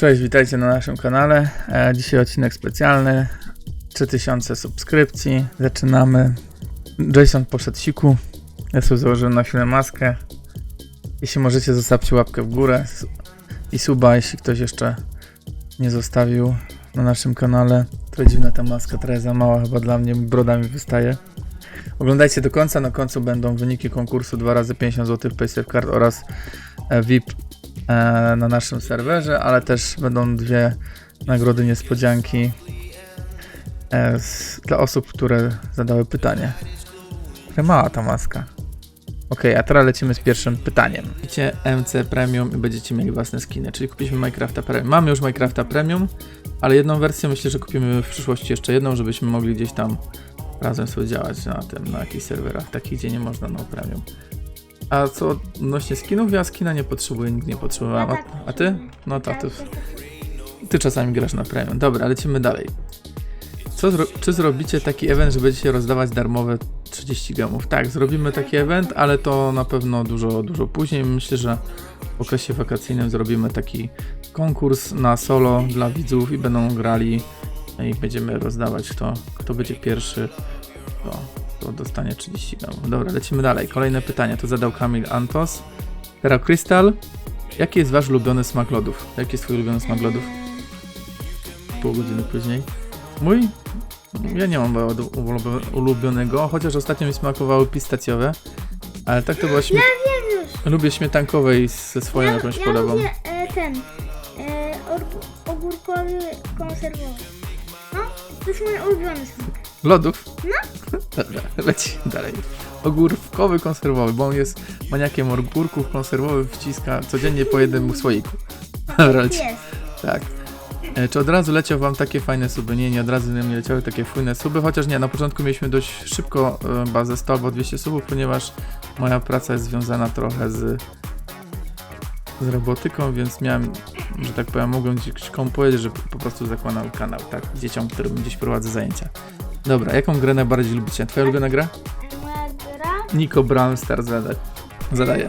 Cześć, witajcie na naszym kanale. E, dzisiaj odcinek specjalny. 3000 subskrypcji. Zaczynamy. Jason poszedł siku. Ja sobie założyłem na chwilę maskę. Jeśli możecie, zostawcie łapkę w górę i suba, jeśli ktoś jeszcze nie zostawił na naszym kanale. To dziwna ta maska, trochę za mała chyba dla mnie, broda mi wystaje. Oglądajcie do końca, na końcu będą wyniki konkursu 2 razy 50 zł PaySafe Card oraz e, VIP na naszym serwerze, ale też będą dwie nagrody niespodzianki e, dla osób, które zadały pytanie. Mała ta maska. Ok, a teraz lecimy z pierwszym pytaniem. Kupicie MC Premium i będziecie mieli własne skiny, czyli kupiliśmy Minecrafta Premium. Mamy już Minecrafta Premium, ale jedną wersję myślę, że kupimy w przyszłości jeszcze jedną, żebyśmy mogli gdzieś tam razem sobie działać na tym, na jakichś serwerach, takich gdzie nie można no Premium. A co odnośnie skinów, ja skina nie potrzebuję, nigdy nie potrzebowałem. A, a ty? No to ty, ty czasami grasz na premium. Dobra, lecimy dalej. Co zro czy zrobicie taki event, że będziecie rozdawać darmowe 30 gemów? Tak, zrobimy taki event, ale to na pewno dużo, dużo później. Myślę, że w okresie wakacyjnym zrobimy taki konkurs na solo dla widzów i będą grali i będziemy rozdawać kto, kto będzie pierwszy, to, to dostanie 30 gemów. Dobra, lecimy dalej. Kolejne pytanie, to zadał Kamil Antos. Teraz Krystal, jaki jest wasz ulubiony smak lodów? Jaki jest twój ulubiony smak lodów? Pół godziny później. Mój? Ja nie mam ulubionego, chociaż ostatnio mi smakowały pistacjowe. Ale tak to było śmie- Wiem już. Lubię śmietankowej ze swoją ja, jakąś ja podobą. lubię e, ten e, org- ogórkowy konserwowy. No, to jest mój ulubiony smak. Lodów? No. Dobra, leci dalej. Ogórkowy konserwowy, bo on jest maniakiem ogórków konserwowych, wciska codziennie po jednym słoiku. Dobra, leci. Jest. Tak. E, Czy od razu leciał wam takie fajne suby? Nie, nie od razu nie leciały takie fajne suby, chociaż nie, na początku mieliśmy dość szybko e, bazę 100 albo 200 subów, ponieważ moja praca jest związana trochę z, z robotyką, więc miałem, że tak powiem, mogłem gdzieś komu powiedzieć, że po prostu zakładam kanał, tak, dzieciom, którym gdzieś prowadzę zajęcia. Dobra, jaką grę najbardziej lubicie? Twoja ulubiona gra? Moja gra Nico Brown Star zada zadaje.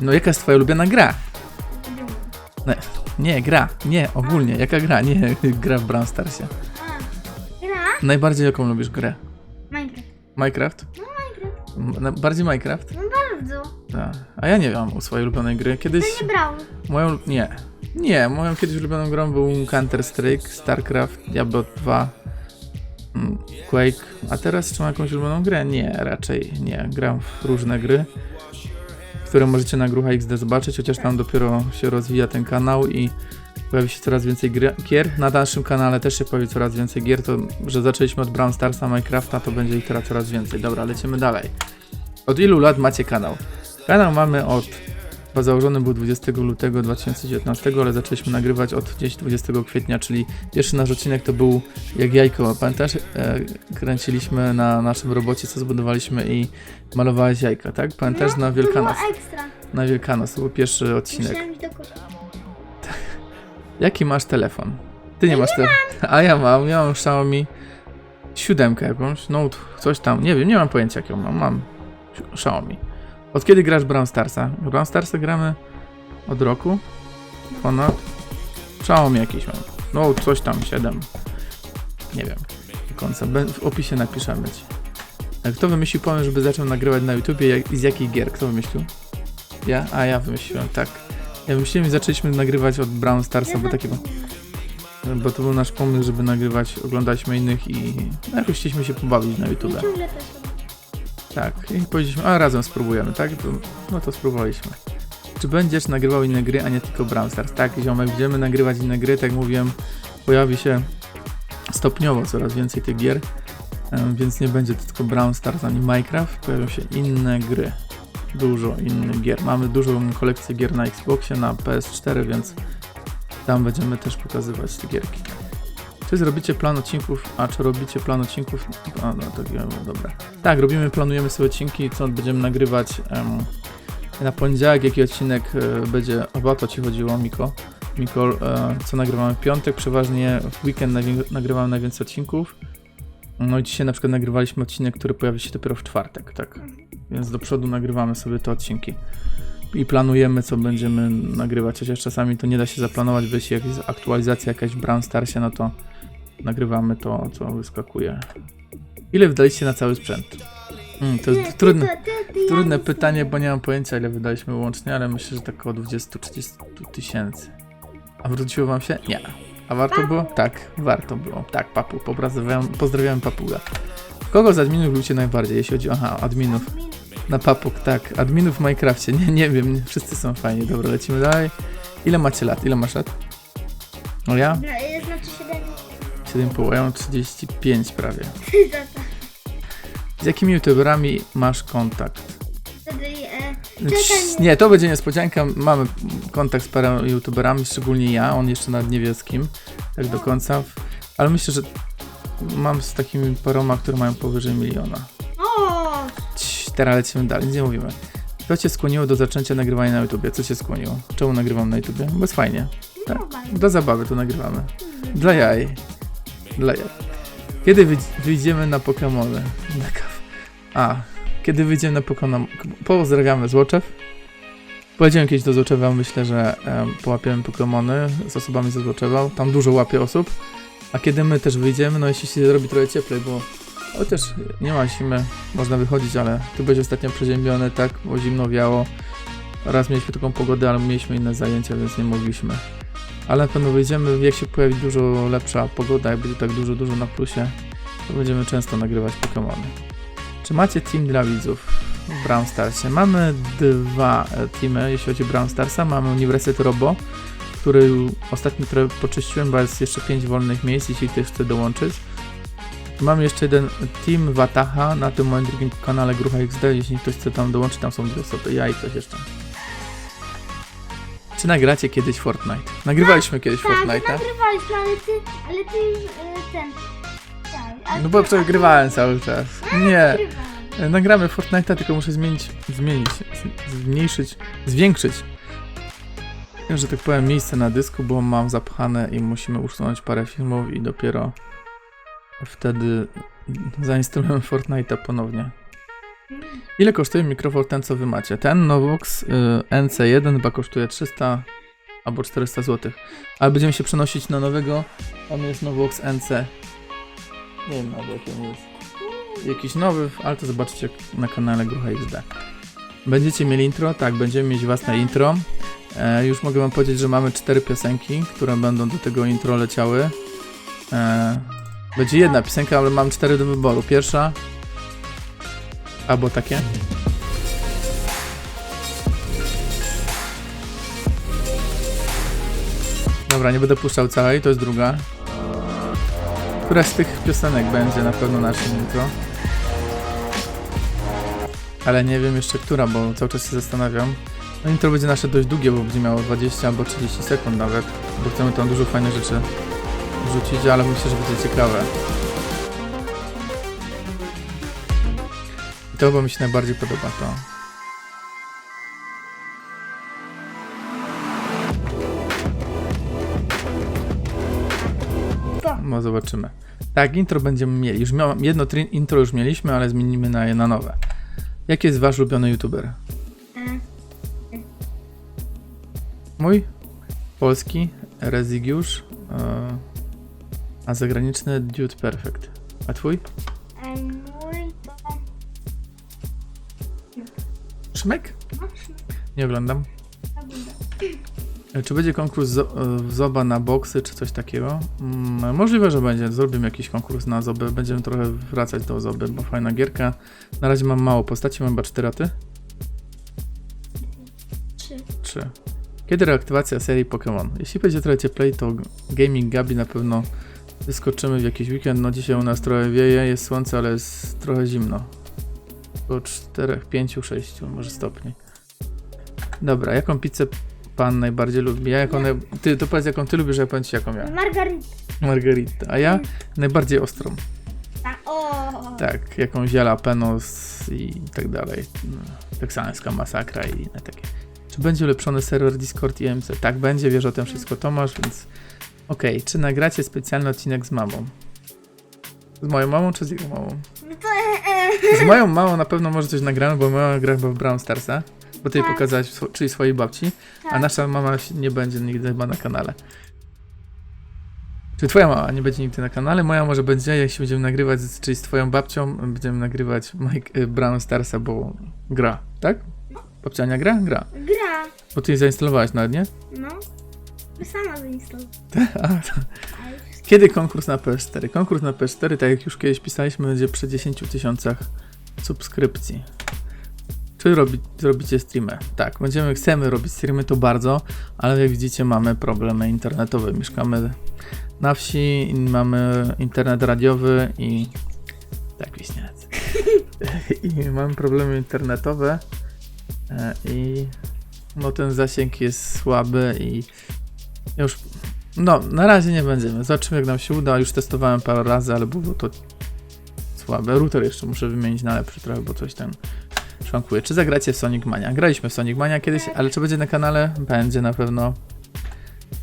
No jaka jest twoja ulubiona gra? Nie, nie, gra, nie, ogólnie, jaka gra, nie, gra w Brawl Starsie. Gra Najbardziej jaką lubisz grę? Minecraft. Minecraft? No Minecraft. M- Bardziej Minecraft? No bardzo. A ja nie mam swojej ulubionej gry. Kiedyś To nie brał. moją... Nie. Nie, moją kiedyś ulubioną grą był Counter-Strike, StarCraft, Diablo 2, mm, Quake. A teraz czy mam jakąś ulubioną grę? Nie, raczej nie. Gram w różne gry, które możecie na Grucha XD zobaczyć, chociaż tam dopiero się rozwija ten kanał i pojawi się coraz więcej gier. Na naszym kanale też się pojawi coraz więcej gier, to że zaczęliśmy od Brawl Starsa, Minecrafta, to będzie ich teraz coraz więcej. Dobra, lecimy dalej. Od ilu lat macie kanał? Kanał mamy od bo założony był 20 lutego 2019, ale zaczęliśmy nagrywać od gdzieś 20 kwietnia, czyli pierwszy nasz odcinek to był jak jajko. Pamiętasz? E, kręciliśmy na naszym robocie, co zbudowaliśmy i malowałeś jajka, tak? Pamiętasz? na Wielkanoc. To było ekstra. Na Wielkanoc, to był pierwszy odcinek. Myślałem, że to ko- Jaki masz telefon? Ty nie masz telefonu. A ja mam, ja mam Xiaomi siódemkę jakąś, Note, coś tam, nie wiem, nie mam pojęcia jaką mam, mam Xiaomi. Od kiedy grasz w Brawl Starsa? W Brawl Starsa gramy od roku, ponad. Xiaomi jakiś mam, no coś tam, 7, nie wiem, końca, w opisie napiszemy ci. A Kto wymyślił pomysł, żeby zaczął nagrywać na YouTubie i z jakich gier? Kto wymyślił? Ja? A ja wymyśliłem, tak. Ja wymyśliłem i zaczęliśmy nagrywać od Brawl Starsa, bo taki był. Bo to był nasz pomysł, żeby nagrywać, oglądaliśmy innych i no, jakoś chcieliśmy się pobawić na YouTube. Tak, i powiedzieliśmy, a razem spróbujemy, tak? No to spróbowaliśmy. Czy będziesz nagrywał inne gry, a nie tylko Brawl Stars? Tak, ziomek, będziemy nagrywać inne gry, tak jak mówiłem, pojawi się stopniowo coraz więcej tych gier, więc nie będzie to tylko Brawl Stars ani Minecraft, pojawią się inne gry. Dużo innych gier. Mamy dużą kolekcję gier na Xboxie, na PS4, więc tam będziemy też pokazywać te gierki. Czy zrobicie plan odcinków? A czy robicie plan odcinków? A, no to no, dobra. Tak, robimy, planujemy sobie odcinki, co będziemy nagrywać em, na poniedziałek, jaki odcinek e, będzie, chyba o to ci chodziło, Miko. Mikol, e, co nagrywamy w piątek, przeważnie w weekend nagrywamy najwięcej odcinków. No i dzisiaj na przykład nagrywaliśmy odcinek, który pojawi się dopiero w czwartek, tak. Więc do przodu nagrywamy sobie te odcinki. i planujemy, co będziemy nagrywać. Chociaż czasami to nie da się zaplanować, bo jeśli jakaś aktualizacja jakaś w Brawl Starsie, no to nagrywamy to, co wyskakuje. Ile wydaliście na cały sprzęt? Mm, to jest trudne, trudne pytanie, bo nie mam pojęcia, ile wydaliśmy łącznie, ale myślę, że tak około 20-30 tysięcy. A wróciło wam się? Nie. A warto było? Tak, warto było. Tak, papu, pozdrawiam, pozdrawiam papuga. Kogo z adminów lubicie najbardziej, jeśli chodzi o aha, adminów? Na papuk, tak. Adminów w Minecrafcie, nie, nie wiem, wszyscy są fajni. Dobra, lecimy dalej. Ile macie lat? Ile masz lat? No ja? 7,5, a ja mam 35 prawie. Z jakimi youtuberami masz kontakt? E, Cz- Nie, to będzie niespodzianka. Mamy kontakt z parę youtuberami, szczególnie ja, on jeszcze nawet nie wie z kim, tak do końca. Ale myślę, że mam z takimi paroma, które mają powyżej miliona. O, Cii, teraz lecimy dalej, nie mówimy. Co cię skłoniło do zaczęcia nagrywania na YouTubie? Co cię skłoniło? Czemu nagrywam na YouTubie? Bo jest fajnie. Tak. no bardzo. Dla zabawy to nagrywamy. Dla jaj. Kiedy wyj- wyjdziemy na kaw- A, kiedy wyjdziemy na Pokemon... Pozdrawiamy Złoczew. Pojedziemy kiedyś do Złoczewa, myślę, że em, połapiemy Pokemony z osobami ze Złoczewa. Tam dużo łapie osób. A kiedy my też wyjdziemy, no jeśli się zrobi trochę cieplej, bo chociaż nie ma zimy, można wychodzić, ale tu będzie ostatnio przeziębiony, tak, bo zimno wiało. Raz mieliśmy taką pogodę, ale mieliśmy inne zajęcia, więc nie mogliśmy. Ale na pewno wyjdziemy, jak się pojawi dużo lepsza pogoda, jak będzie tak dużo, dużo na plusie, to będziemy często nagrywać Pokémony. Czy macie team dla widzów w Brawl Starsie? Mamy dwa e, teamy, jeśli chodzi o Brawl Starsa. Mamy Uniwersytet Robo, który ostatnio trochę poczyściłem, bo jest jeszcze 5 wolnych miejsc, jeśli ktoś chce dołączyć. Mamy jeszcze jeden team Wataha na tym moim drugim kanale Grucha XD, jeśli ktoś chce tam dołączyć, tam są dwie osoby, ja i ktoś jeszcze. Czy nagracie kiedyś Fortnite? Nagrywaliśmy kiedyś Tak, Fortnite'a. nagrywaliśmy, ale ty, ale ty już e, ten. Tak, ale No bo ty- przegrywałem cały czas. Nie, Nagrywałem. nagramy Fortnite'a, tylko muszę zmienić, zmienić, z- zmniejszyć, zwiększyć. Że tak powiem, miejsce na dysku, bo mam zapchane i musimy usunąć parę filmów i dopiero wtedy zainstalujemy Fortnite'a ponownie. Ile kosztuje mikrofon ten, co wy macie? Ten Novox y, NC1 chyba kosztuje 300 albo 400 zł. Ale będziemy się przenosić na nowego. On jest Novox NC. Nie wiem nawet jaki on jest. Jakiś nowy, ale to zobaczycie na kanale Grucha XD. Będziecie mieli intro? Tak, będziemy mieć własne intro. E, już mogę wam powiedzieć, że mamy cztery piosenki, które będą do tego intro leciały. E, będzie jedna piosenka, ale mam cztery do wyboru. Pierwsza albo takie. Dobra, nie będę puszczał całej, to jest druga. Która z tych piosenek będzie na pewno naszym intro? Ale nie wiem jeszcze która, bo cały czas się zastanawiam. No intro będzie nasze dość długie, bo będzie miało 20 albo 30 sekund nawet, bo chcemy tam dużo fajnych rzeczy wrzucić, ale myślę, że będzie ciekawe. To chyba mi się najbardziej podoba to. No zobaczymy. Tak, intro będziemy mieli. Już miałem, jedno intro już mieliśmy, ale zmienimy na, na nowe. Jaki jest wasz ulubiony youtuber? E, Mój? Polski, Rezygiusz, e, a zagraniczny Dude Perfect. A twój? e, mój Szmek? No, Nie oglądam. Czy będzie konkurs zo- Zoba na boksy, czy coś takiego? Mm, możliwe, że będzie. Zrobimy jakiś konkurs na Zobę. Będziemy trochę wracać do Zoby, bo fajna gierka. Na razie mam mało postaci, mam chyba 4 raty. Trzy. 3. Kiedy reaktywacja serii Pokémon? Jeśli będzie trochę cieplej, to Gaming Gabi na pewno wyskoczymy w jakiś weekend. No dzisiaj u nas trochę wieje, jest słońce, ale jest trochę zimno. Około 4, 5, 6 może stopni. Dobra, jaką pizzę pan najbardziej lubi? Ja jaką naj... Ty, to powiedz jaką ty lubisz, ja powiem ci jaką ja. Margarita. Margarita. A ja najbardziej ostrą. Ta, o. Tak, jakąś jalapenos i tak dalej. Teksańska masakra i na takie. Czy będzie ulepszony serwer Discord i MC? Tak, będzie, wiesz o tym wszystko Tomasz, więc okej. Czy nagracie specjalny odcinek z mamą? Z moją mamą czy z jego mamą? No. Z moją mamą na pewno może coś nagramy, bo mama gra chyba w Brawl Starsa. Bo ty jej Tak. pokazałeś, swo- czyli swojej babci, a Tak. nasza mama się- nie będzie nigdy chyba na kanale. Czy twoja mama nie będzie nigdy na kanale? Moja może będzie, jeśli będziemy nagrywać, z- czyli z twoją babcią, będziemy nagrywać Mike, y, Brown Starsa, bo gra, tak? Babcia nie gra? Gra. Gra. Bo ty jej zainstalowałaś nawet, nie? No. Sama zainstalowała. A, Kiedy konkurs na PS4? Konkurs na PS4, tak jak już kiedyś pisaliśmy, będzie przy 10 tysiącach subskrypcji. Czy robi, zrobicie streamy? Tak, będziemy, chcemy robić streamy, to bardzo, ale jak widzicie mamy problemy internetowe. Mieszkamy na wsi, mamy internet radiowy i... Tak, wiśniacy. I mamy problemy internetowe e, i no ten zasięg jest słaby i już no, na razie nie będziemy. Zobaczymy, jak nam się uda. Już testowałem parę razy, ale było to słabe. Router jeszcze muszę wymienić na lepszy trochę, bo coś tam szwankuje. Czy zagracie w Sonic Mania? Graliśmy w Sonic Mania kiedyś, ale czy będzie na kanale? Będzie na pewno.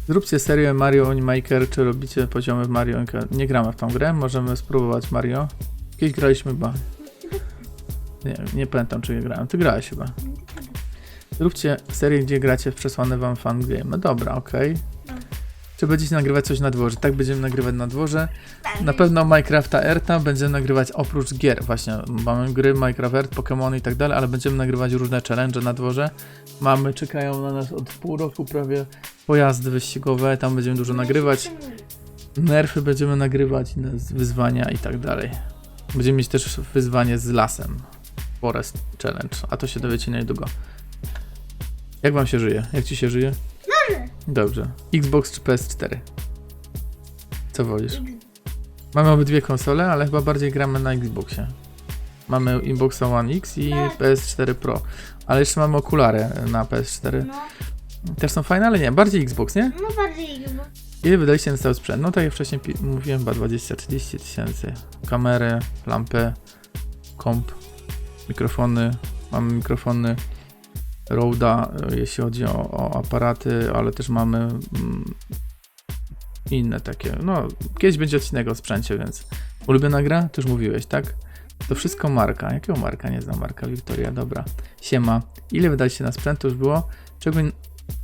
Zróbcie serię Mario Maker, czy robicie poziomy w Mario? Nie gramy w tą grę, możemy spróbować Mario. Kiedyś graliśmy chyba. Nie, nie pamiętam, czy grałem. Ty grałeś chyba. Zróbcie serię, gdzie gracie w przesłane wam fangame. No dobra, okej. Czy będziecie nagrywać coś na dworze? Tak, będziemy nagrywać na dworze. Na pewno Minecrafta Erta będziemy nagrywać oprócz gier. Właśnie, mamy gry Minecraft Earth, Pokémony i tak dalej, ale będziemy nagrywać różne challenge na dworze. Mamy, czekają na nas od pół roku prawie pojazdy wyścigowe, tam będziemy dużo nagrywać. Nerfy będziemy nagrywać, wyzwania i tak dalej. Będziemy mieć też wyzwanie z lasem. Forest Challenge, a to się dowiecie niedługo. Jak wam się żyje? Jak ci się żyje? Dobrze. Xbox czy PS4? Co wolisz? Mamy obydwie konsole, ale chyba bardziej gramy na Xboxie. Mamy Xboxa One X i Tak. PS4 Pro. Ale jeszcze mamy okulary na PS4. No. Też są fajne, ale nie, bardziej Xbox, nie? No bardziej, bo Ile wydaliście na cały sprzęt? No tak jak wcześniej mówiłem, chyba 20-30 tysięcy. Kamery, lampy, komp, mikrofony. Mamy mikrofony Rode'a, e, jeśli chodzi o, o aparaty, ale też mamy mm, inne takie. No, kiedyś będzie odcinek o sprzęcie, więc ulubiona gra? To już mówiłeś, tak? To wszystko marka. Jakiego marka? Nie znam marka. Wiktoria, dobra. Siema. Ile wydaliście na sprzęt? To już było. Czego,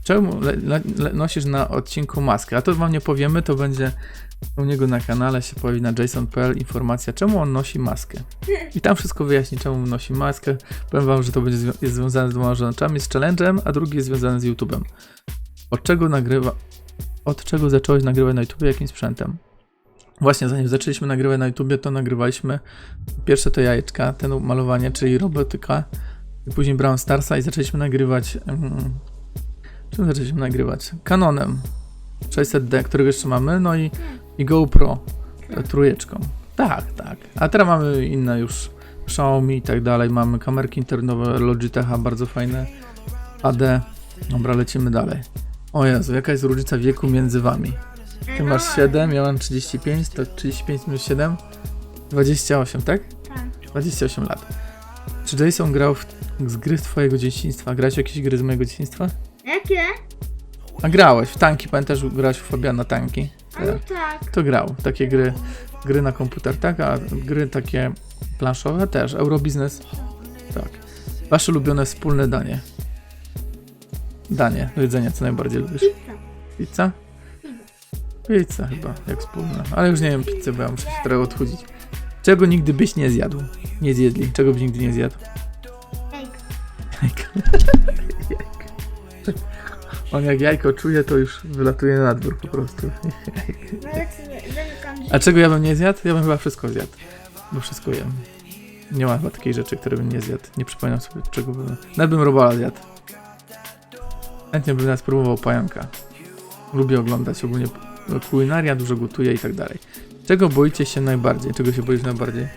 czemu le, le, le, nosisz na odcinku maskę? A to wam nie powiemy, to będzie u niego na kanale się pojawi na jason.pl informacja, czemu on nosi maskę. I tam wszystko wyjaśni, czemu nosi maskę. Powiem wam, że to będzie jest związane z dwoma rzeczami, z challenge'em, a drugi jest związany z YouTube'em. Od czego nagrywa... Od czego zacząłeś nagrywać na YouTube, jakim sprzętem? Właśnie, zanim zaczęliśmy nagrywać na YouTubie, to nagrywaliśmy pierwsze to jajeczka, ten malowanie, czyli robotyka, i później Brown Starsa i zaczęliśmy nagrywać... Mm, czym zaczęliśmy nagrywać? Canonem 600D, którego jeszcze mamy, no i, i GoPro trójeczką. Tak, tak. A teraz mamy inne już Xiaomi i tak dalej. Mamy kamerki internetowe Logitecha, bardzo fajne. AD. Dobra, lecimy dalej. O Jezu, jaka jest różnica wieku między wami? Ty masz 7, ja mam 35, to 35 minus 7? 28, tak? tak. 28 lat. Czy Jason grał w, z gry z twojego dzieciństwa? Grałeś jakieś gry z mojego dzieciństwa? Jakie? A grałeś w tanki, pamiętasz, grałeś w Fabiana tanki? A no tak. To grał. Takie gry, gry na komputer, tak? A gry takie planszowe też. Eurobiznes. Tak. Wasze ulubione wspólne danie. Danie, do jedzenia, co najbardziej lubisz? Pizza. Pizza? Pizza chyba, jak wspólna. Ale już nie wiem pizzy, bo ja muszę się trochę odchudzić. Czego nigdy byś nie zjadł? Nie zjedli. Czego byś nigdy nie zjadł? Jajko. Jajko. On jak jajko czuje, to już wylatuje na dwór po prostu. No. A czego ja bym nie zjadł? Ja bym chyba wszystko zjadł. Bo wszystko jem. Nie ma chyba takiej rzeczy, które bym nie zjadł. Nie przypominam sobie, czego bym... Nawet bym robala zjadł. Chętnie bym nas spróbował pająka. Lubię oglądać ogólnie kulinaria, dużo gotuję i tak dalej. Czego boicie się najbardziej? Czego się boisz najbardziej?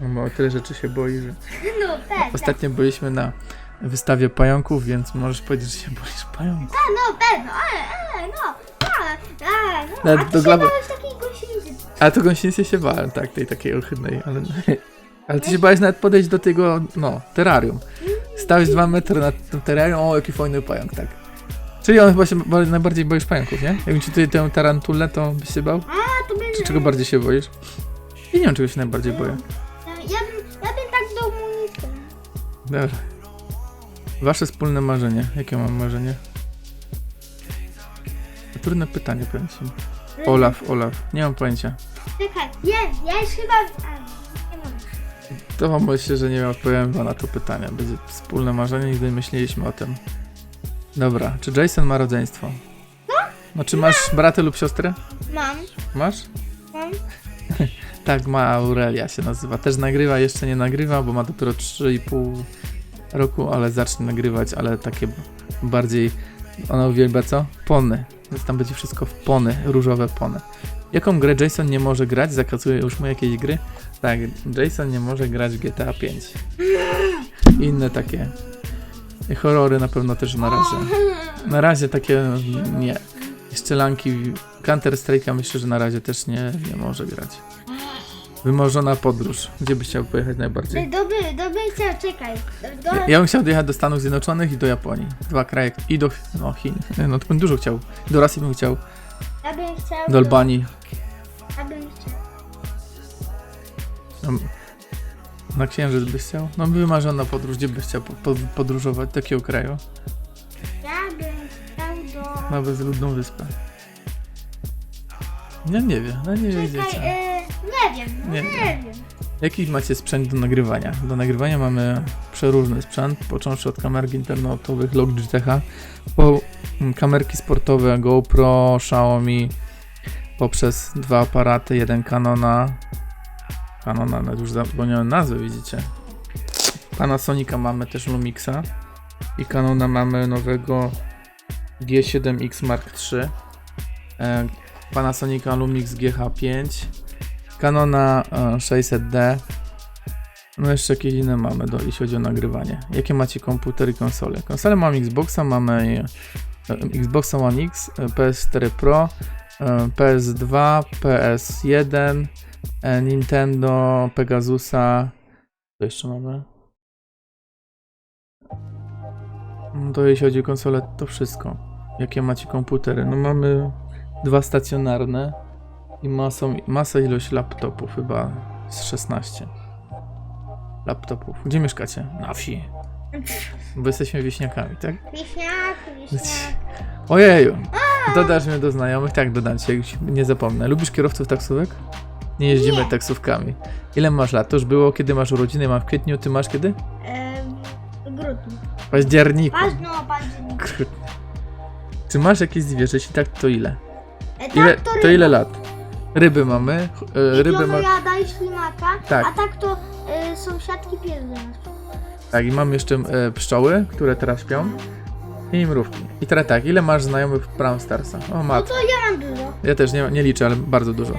No, bo tyle rzeczy się boi, że... No pewno. Ostatnio byliśmy na wystawie pająków, więc możesz powiedzieć, że się boisz pająków. A no pewno. Ale, ale no. A, a, no. Nawet A ty do się glawy- bałeś takiej gąsienicy. A to gąsienicy się bałem, tak, tej takiej ohydnej, ale... Ale ty się bałeś nawet podejść do tego, no, terrarium. Stałeś dwa metry nad tym terrarium, o, jaki fajny pająk, tak. Czyli on chyba się ba- najbardziej boisz pająków, nie? Jakbym ci tutaj tę tarantulę, to byś się bał? A, to będzie... Czy czego bardziej się boisz? Ja nie wiem, czego się najbardziej boję. Ja bym, ja bym tak do Moniki. Dobra. Wasze wspólne marzenie. Jakie mam marzenie? Trudne pytanie, powiem ci. Olaf, Olaf. Nie mam pojęcia. Czekaj, wiem, ja już chyba... A, nie mam. To wam myślę, że nie odpowiem wam na to pytanie. Będzie wspólne marzenie, nigdy nie myśleliśmy o tym. Dobra, czy Jason ma rodzeństwo? No, czy masz brata lub siostrę? Mam, Masz? mam. Tak, ma Aurelia się nazywa. Też nagrywa, jeszcze nie nagrywa, bo ma dopiero 3,5 roku, ale zacznie nagrywać, ale takie bardziej. Ona uwielbia co? Pony. Więc tam będzie wszystko w pony, różowe pony. Jaką grę Jason nie może grać? Zakazuje już mu jakieś gry? Tak, Jason nie może grać w GTA 5. Inne takie. Horrory na pewno też na razie. Na razie takie nie. Strzelanki Counter Strike'a myślę, że na razie też nie, nie może grać. Wymarzona podróż. Gdzie byś chciał pojechać najbardziej? Dobry, dobry chciał, czekaj. Do, Ja, ja bym chciał dojechać do Stanów Zjednoczonych i do Japonii. Dwa kraje. I do no, Chin. No to bym dużo chciał. Do Rosji bym chciał. ja bym chciał... Do Albanii. Ja bym chciał... No, na Księżyc byś chciał? No wymarzona podróż. Gdzie byś chciał po, po, podróżować? Do jakiego kraju? Ja bym chciał do... Na bezludną wyspę. Ja nie wiem. No nie Czekaj, wiedziecie. e, nie wiem, no Nie nie, wiem. Jaki macie sprzęt do nagrywania? Do nagrywania mamy przeróżny sprzęt, począwszy od kamerek internetowych Logitech'a, po mm, kamerki sportowe GoPro, Xiaomi, poprzez dwa aparaty, jeden Canona, Canona, nawet już zapomniałem nazwy, widzicie. Panasonica mamy też Lumixa i Canona mamy nowego G7X Mark III, e, Panasonica Lumix GH5, Canona e, 600D. No jeszcze jakieś inne mamy, do, jeśli chodzi o nagrywanie. Jakie macie komputery i konsole? Konsole mam Xboxa, mamy e, Xboxa One X, e, PS4 Pro, e, PS2, PS1, e, Nintendo, Pegasusa. Co jeszcze mamy? No To jeśli chodzi o konsolę, to wszystko. Jakie macie komputery? No mamy dwa stacjonarne, i masą, masę ilość laptopów, chyba z 16 laptopów. Gdzie mieszkacie? Na wsi. Bo jesteśmy wieśniakami, tak? Wiśniak, wiśniak. Ojeju! Dodasz mnie do znajomych? Tak, dodam cię, nie zapomnę. Lubisz kierowców taksówek? Nie jeździmy Nie. taksówkami. Ile masz lat? To już było, kiedy masz urodziny? Mam w kwietniu, ty masz kiedy? E, grudniu. W październiku. Paź, no, październik. Kurde. Czy masz jakieś zwierzę? Jeśli tak, to ile? E, Ile, tak, to ryba. ile lat? Ryby mamy. E, ryby ma... jada i ślimaka, Tak. a tak to e, sąsiadki nas. Tak, i mam jeszcze e, pszczoły, które teraz śpią. I mrówki. I teraz tak, ile masz znajomych w Brawl Starsa? O No mat. to ja mam dużo. Ja też nie, nie liczę, ale bardzo dużo.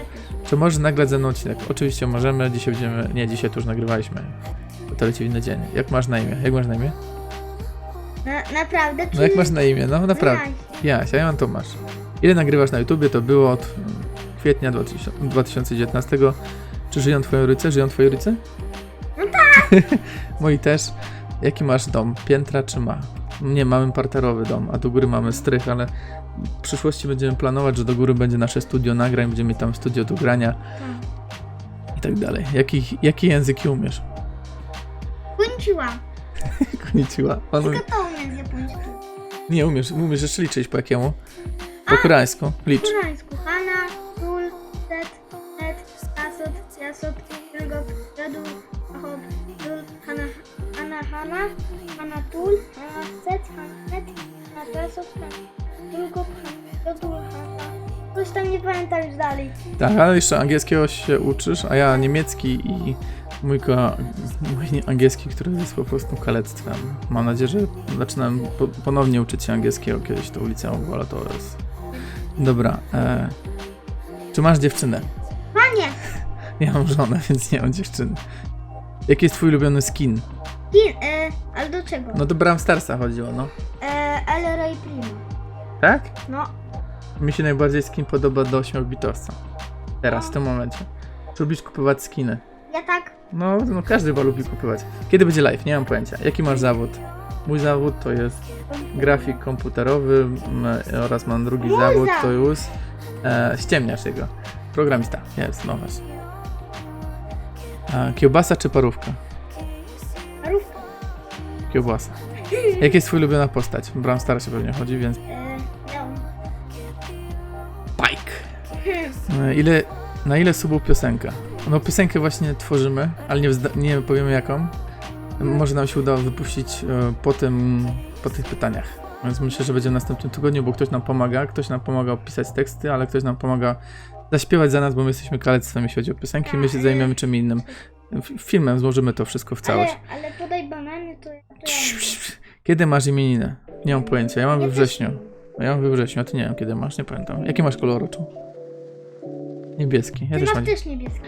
Czy możesz nagrać ze mną odcinek? Oczywiście możemy, dzisiaj będziemy... Nie, dzisiaj to już nagrywaliśmy. Bo to leci w inny dzień. Jak masz na imię? Jak masz na imię? Na, naprawdę? No jak masz na imię? No naprawdę. Jaś, a ja mam Tomasz. Ile nagrywasz na YouTubie? To było od kwietnia 2000 2019. Czy żyją twoje rodzice? Żyją twoi rodzice? No tak! Moi też. Jaki masz dom? Piętra czy ma? Nie, mamy parterowy dom, a do góry mamy strych, ale w przyszłości będziemy planować, że do góry będzie nasze studio nagrań, będziemy tam studio do grania i tak dalej. Jaki, jaki języki umiesz? Kończyłam. Konnichiwa. On, Tylko to umiem z japońskiego. nie, umiesz, umiesz jeszcze liczyć po jakiemu? Po koreańsku. Licz. Po koreańsku. Hana, hana, net, hana, jasot, hana, julgop, hana, jadul, hana. Coś tam nie pamiętam już dalej. Tak, ale jeszcze angielskiego się uczysz, a ja niemiecki i mój, mój angielski, który jest po prostu kalectwem. Mam nadzieję, że zaczynam po- ponownie uczyć się angielskiego kiedyś to bo ale to jest... Dobra, e... czy masz dziewczynę? Ja mam żonę, więc nie mam dziewczyny. Jaki jest twój ulubiony skin? kin, e, ale do czego? No do Bram Starsa chodziło, no. E, El Rey Primo. Tak? No, Mi się najbardziej skin podoba do 8-bitowca. Teraz, w tym momencie. Czy lubisz kupować skiny? ja tak. No, no każdy chyba lubi kupować. Kiedy będzie live? Nie mam pojęcia. Jaki masz zawód? Mój zawód to jest grafik komputerowy m, oraz mam drugi Mój zawód to zawód. już e, ściemniasz jego. Programista. Jest, no właśnie. A, kiełbasa czy parówka? Parówka. kiełbasa. Jaka jest twoja ulubiona postać? Bram Starsie pewnie chodzi, więc... E. Pike! E, Ile, na ile subów piosenka? No piosenkę właśnie tworzymy, ale nie, wzda- nie powiemy jaką. Może nam się uda wypuścić e, po, tym, po tych pytaniach. Więc myślę, że będzie w następnym tygodniu, bo ktoś nam pomaga, ktoś nam pomaga opisać teksty, ale ktoś nam pomaga zaśpiewać za nas, bo my jesteśmy kalectwem, jeśli chodzi o piosenki, my się zajmiemy czym innym. Filmem złożymy to wszystko w całość. Ale, ale podaj banany, to, to ja mówię. Kiedy masz imieniny? Nie mam pojęcia, ja mam we wrześniu. Ja mam we wrześniu, a ty nie wiem kiedy masz, nie pamiętam. Jaki masz kolor oczu? Niebieski. Ja Ty też masz mam. też niebieski.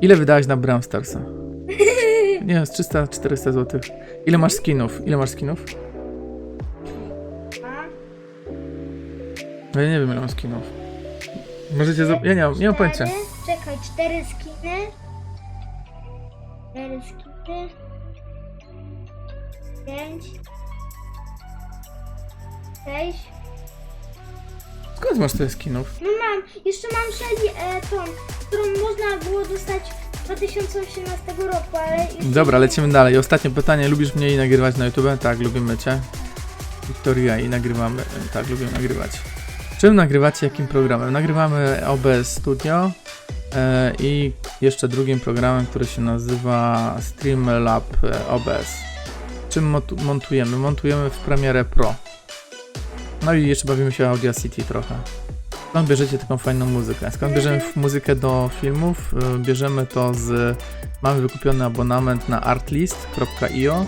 Ile wydałeś na Bram Starsa? Nie wiem, z 300-400 zł. Ile masz skinów? Ile masz skinów? No ja nie wiem ile mam skinów. Możecie zob- Ja nie mam, nie mam pojęcia. Czekaj, cztery skiny. Cztery skiny. Pięć. Sześć. Skąd masz tyle skinów? No mam, jeszcze mam Shelly e, tą, którą można było dostać w 2018 roku, ale Dobra, lecimy dalej. Ostatnie pytanie. Lubisz mnie i nagrywać na YouTube? Tak, lubimy cię. Wiktoria i nagrywamy. Tak, lubimy nagrywać. Czym nagrywacie? Jakim programem? Nagrywamy OBS Studio e, i jeszcze drugim programem, który się nazywa Streamlab e, OBS. Czym montujemy? Montujemy w Premiere Pro. No i jeszcze bawimy się Audacity trochę. Skąd bierzecie taką fajną muzykę? Skąd bierzemy muzykę do filmów? E, Bierzemy to z Mamy wykupiony abonament na artlist.io.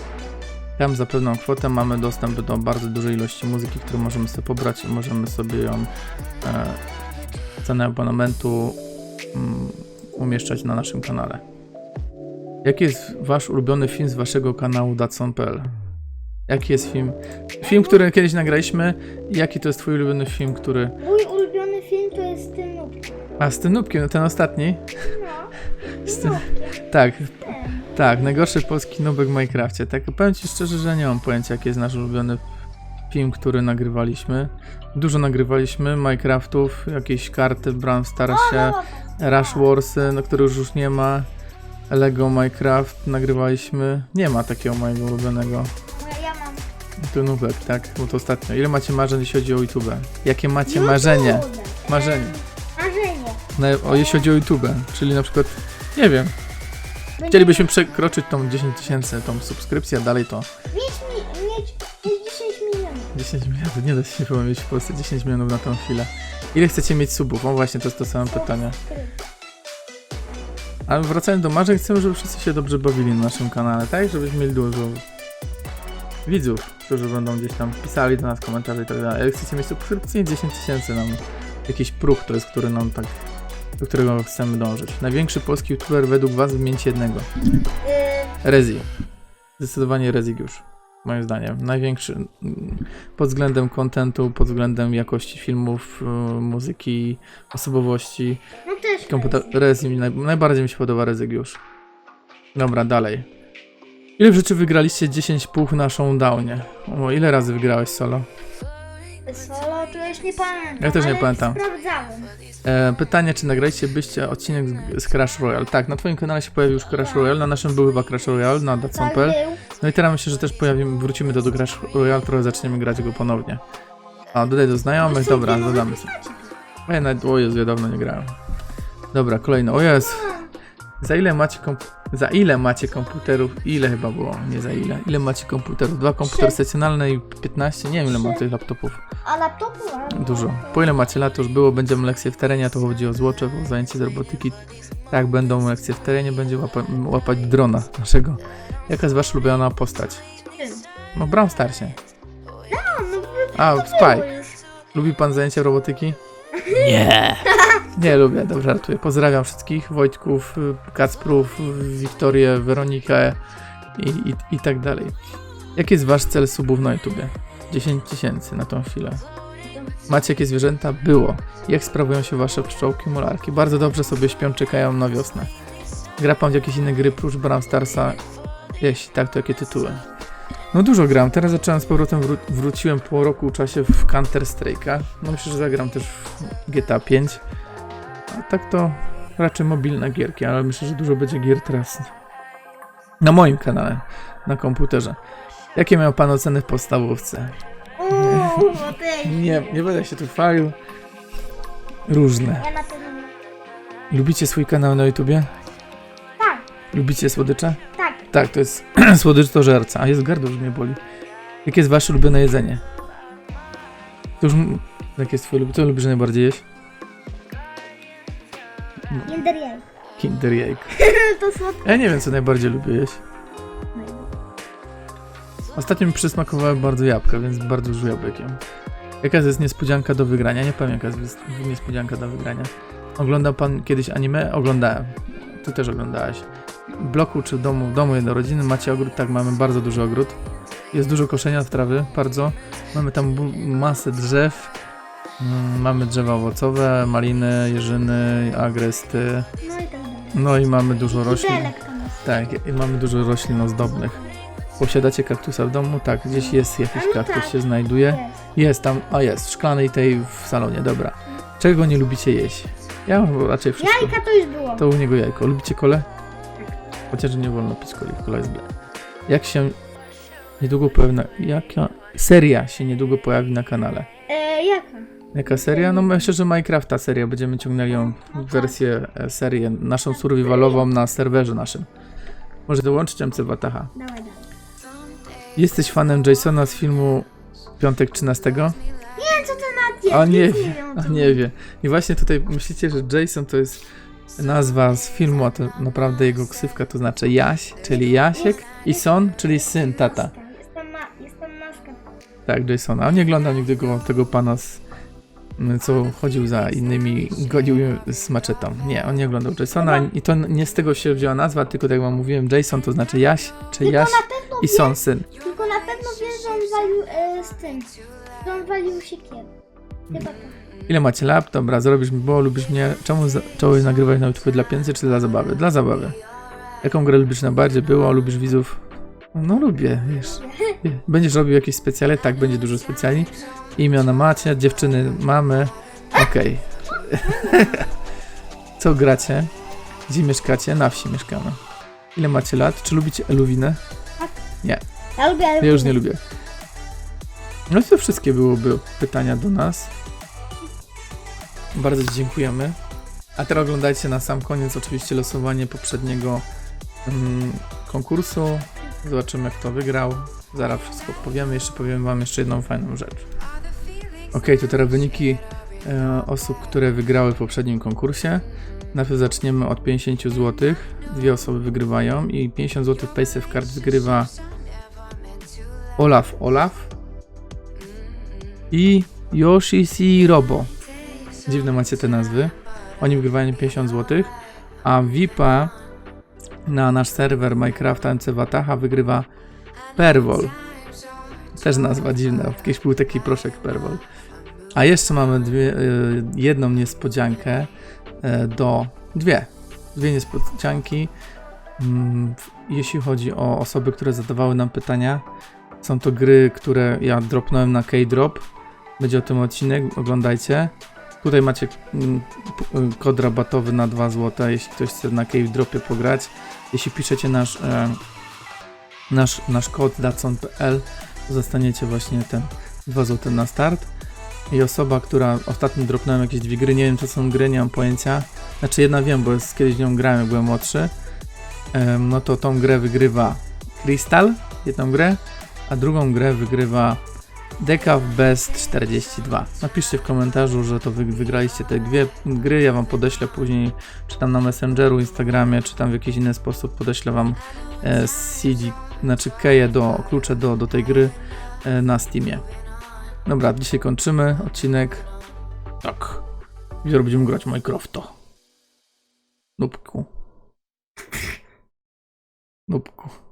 Tam za pewną kwotę mamy dostęp do bardzo dużej ilości muzyki, którą możemy sobie pobrać i możemy sobie ją e, cenę abonamentu mm, umieszczać na naszym kanale. Jaki jest wasz ulubiony film z waszego kanału Datson.pl? Jaki jest film? Film, który kiedyś nagraliśmy. Jaki to jest twój ulubiony film, który... mój ulubiony film to jest nubki. A, z tym nubkiem, no ten ostatni? No, Z z tym... Tak, Ten. Tak, najgorszy polski nubek w Minecrafcie. Tak, powiem ci szczerze, że nie mam pojęcia, jaki jest nasz ulubiony film, który nagrywaliśmy. Dużo nagrywaliśmy Minecraftów, jakieś karty O, Starsie, no, Rush Warsy, no których już nie ma. Lego Minecraft nagrywaliśmy. Nie ma takiego mojego ulubionego. no, ja mam. To nubek, tak? Bo to ostatnio. Ile macie marzeń, jeśli chodzi o YouTube? Jakie macie marzenie? YouTube. Marzenie. Marzenie. Na, o, jeśli chodzi o YouTube, czyli na przykład, nie wiem, chcielibyśmy przekroczyć tą 10 tysięcy, tą subskrypcję, a dalej to Mieć, mi, mieć, mieć 10 milionów. 10 milionów, nie da się chyba mieć w Polsce 10 milionów na tą chwilę. Ile chcecie mieć subów? O właśnie, to jest to samo pytanie. Ale wracając do marzeń, chcemy, żeby wszyscy się dobrze bawili na naszym kanale, tak? Żebyśmy mieli dużo widzów, którzy będą gdzieś tam pisali do nas komentarze i tak dalej. Jak chcecie mieć subskrypcję, 10 tysięcy nam jakiś próg to jest, który nam tak, do którego chcemy dążyć. Największy polski youtuber według was wymienić jednego. Rezi. Zdecydowanie Rezigiusz. Moim zdaniem. Największy mm, pod względem kontentu, pod względem jakości filmów, y, muzyki, osobowości. no też. Komputer... Rezi. Naj... najbardziej mi się podoba Rezygiusz. Dobra, dalej. Ile w życiu wygraliście 10 puch na showdownie? O, ile razy wygrałeś solo? Solo to już nie pamiętam. Ja też nie ale pamiętam. Sprawdzałem. E, pytanie, czy nagraliście byście odcinek z, z Crash Royale? Tak, na twoim kanale się pojawił już Crash Royale, na naszym był chyba Crash Royale, na Tak Datsun.pl. był. No i teraz myślę, że też pojawimy, wrócimy do, do Crash Royale, trochę zaczniemy grać go ponownie. A, dodaj do znajomych, dobra, dodamy sobie. ja nawet, o Jezu, ja dawno nie grałem. Dobra, kolejny, o Jezu. Za ile macie za ile macie komputerów? Ile chyba było? Nie za ile. Ile macie komputerów? Dwa komputery Trzy. stacjonarne i 15? Nie wiem ile mam tych laptopów. A laptopu mam. Dużo. Po ile macie lat? To już było, będziemy lekcje w terenie, to chodzi o złocze, o zajęcie z robotyki. Tak, będą lekcje w terenie, będzie łapa łapać drona naszego. Jaka jest wasza ulubiona postać? No, Bram Starsie. No, no A, było Spike. już. Lubi pan zajęcia robotyki? Nie. Nie lubię, dobrze, żartuję. Pozdrawiam wszystkich, Wojtków, y, Kacprów, y, Wiktorię, Weronikę i, i, i tak dalej. Jaki jest wasz cel subów na YouTubie? 10 tysięcy na tą chwilę. Macie jakie zwierzęta? Było. Jak sprawują się wasze pszczołki, mularki? Bardzo dobrze sobie śpią, czekają na wiosnę. Gra pan w jakieś inne gry prócz Bram Starsa? Jeśli tak, to jakie tytuły? No dużo gram. Teraz zacząłem z powrotem, wró- wróciłem po roku czasie w Counter Strike'a. No myślę, że zagram też w GTA 5. A tak to raczej mobilne gierki, ale myślę, że dużo będzie gier teraz na moim kanale, na komputerze. Jakie miał pan oceny w podstawówce? Uuu. Nie, nie będę się tu chwalił. Różne. Ja na pewno. Lubicie swój kanał na YouTubie? Tak, Lubicie słodycze? tak. Tak, to jest słodycz to żerca. A jest gardło, że mnie boli. Jakie jest wasze ulubione jedzenie? To już... m- Jakie jest twoje ulubione? Co lubisz najbardziej jeść? Kinder jaj. Kinder jajko. to słodko. Ja nie wiem, co najbardziej lubię jeść. Ostatnio mi przysmakowały bardzo jabłka, więc bardzo dużo jabłek jem. Jaka jest niespodzianka do wygrania? Nie powiem, jaka jest niespodzianka do wygrania. Oglądał pan kiedyś anime? Oglądałem. Ty też oglądałeś. W bloku czy w domu, w domu jednorodzinnym macie ogród? Tak, mamy bardzo duży ogród. Jest dużo koszenia w trawy, bardzo. Mamy tam masę drzew. Mm, Mamy drzewa owocowe, maliny, jeżyny, agresty. No i tak. No i mamy dużo roślin. Tak, i mamy dużo roślin ozdobnych. Posiadacie kaktusa w domu? Tak, gdzieś jest jakiś kaktus tak. się znajduje. Jest. Tam, a jest, w szklanej tej w salonie, dobra. Czego nie lubicie jeść? Ja mam raczej wszystko. Jajka to już było. To u niego jajko. Lubicie kole? Chociaż nie wolno pić coli, kola jest ble. Jak się niedługo pojawi na... Jaka seria się niedługo pojawi na kanale? E, jaka? Jaka seria? No myślę, że Minecrafta seria. Będziemy ciągnęli ją w wersję, e, serię naszą survivalową na serwerze naszym. Może dołączyć MC Wataha. Dawaj, dawaj. Jesteś fanem Jasona z filmu Piątek 13? Nie, co ty na A nie wie, a nie wie. I właśnie tutaj myślicie, że Jason to jest nazwa z filmu, a to naprawdę jego ksywka to znaczy Jaś, czyli Jasiek i Son, czyli syn, tata. Jest tam, ma. Tak, Jasona. A nie oglądał nigdy go, tego pana z, co chodził za innymi godził z maczetą. Nie, on nie oglądał Jasona i to nie z tego się wzięła nazwa, tylko tak jak wam mówiłem, Jason to znaczy Jaś, czy Jaś i Son, syn. Tylko na pewno wiesz, że on walił e, z tym. Że on walił siekierę. Chyba to. Ile macie lat? Dobra, zrobisz mi, bo lubisz mnie. Czemu zacząłeś nagrywać na YouTube dla pieniędzy czy dla zabawy? Dla zabawy. Jaką grę lubisz najbardziej? Było, lubisz widzów? No lubię, wiesz. Będziesz robił jakieś specjale? Tak, będzie dużo specjali. Imiona macie, dziewczyny mamy. Okej. Co gracie? Gdzie mieszkacie? Na wsi mieszkamy. Ile macie lat? Czy lubicie Eluwinę? Ja lubię, ale Ja już nie lubię. No i to wszystkie byłoby pytania do nas. Bardzo Ci dziękujemy. A teraz oglądajcie na sam koniec oczywiście losowanie poprzedniego mm, konkursu. Zobaczymy jak to wygrał. Zaraz wszystko powiemy. Jeszcze powiem Wam jeszcze jedną fajną rzecz. Ok, to teraz wyniki e, osób, które wygrały w poprzednim konkursie. Najpierw zaczniemy od 50 zł. Dwie osoby wygrywają i 50 zł Paysafe Card wygrywa Olaf Olaf i Yoshi Robo. Dziwne macie te nazwy. Oni wygrywają 50 zł, a VIPa na nasz serwer Minecrafta MC Wataha wygrywa Perwol. Też nazwa dziwna, kiedyś był taki proszek Perwol. A jeszcze mamy dwie, y, jedną niespodziankę y, do... Dwie. Dwie niespodzianki. Mm, Jeśli chodzi o osoby, które zadawały nam pytania, są to gry, które ja dropnąłem na K-Drop. Będzie o tym odcinek, oglądajcie. Tutaj macie mm, y, kod rabatowy na 2 zł, jeśli ktoś chce na K-Dropie pograć. Jeśli piszecie nasz, e, nasz, nasz kod dacon.pl, to dostaniecie właśnie ten 2 zł na start. I osoba, która ostatnio dropnąłem jakieś dwie gry, nie wiem co są gry, nie mam pojęcia. Znaczy jedna wiem, bo jest, kiedyś nią grałem, jak byłem młodszy. Em, no to tą grę wygrywa Crystal, jedną grę, a drugą grę wygrywa Decav Best 42. Napiszcie w komentarzu, że to wy wygraliście te dwie gry, ja wam podeślę później, czy tam na Messengeru, Instagramie, czy tam w jakiś inny sposób podeślę wam e, CD, znaczy keje do, klucze do, do tej gry e, na Steamie. Dobra, dzisiaj kończymy odcinek. Tak. Jutro będziemy grać Minecrafta. Nubku. Nubku.